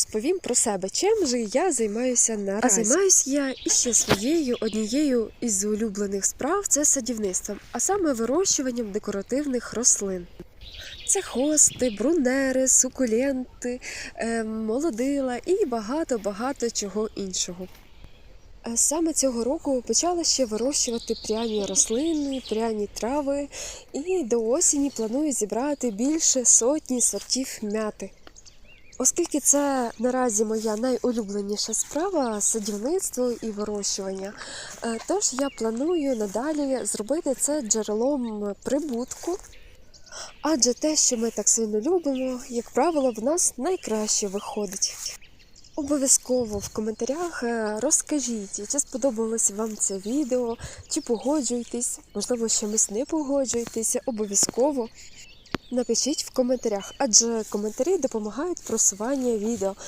Розповім про себе, чим же я займаюся наразі. А займаюся я іще своєю однією із улюблених справ це садівництвом, а саме вирощуванням декоративних рослин. Це хости, брунери, сукуленти, е, молодила і багато-багато чого іншого. Е, Саме цього року почала ще вирощувати пряні рослини, пряні трави, і до осені планую зібрати більше сотні сортів мяти. Оскільки це наразі моя найулюбленіша справа садівництво і вирощування, е, тож я планую надалі зробити це джерелом прибутку. Адже те, що ми так сильно любимо, як правило, в нас найкраще виходить. Обов'язково в коментарях е, розкажіть, чи сподобалось вам це відео, чи погоджуєтесь, можливо, чимось не погоджуєтеся. Обов'язково напишіть в коментарях, адже коментарі допомагають просуванню відео.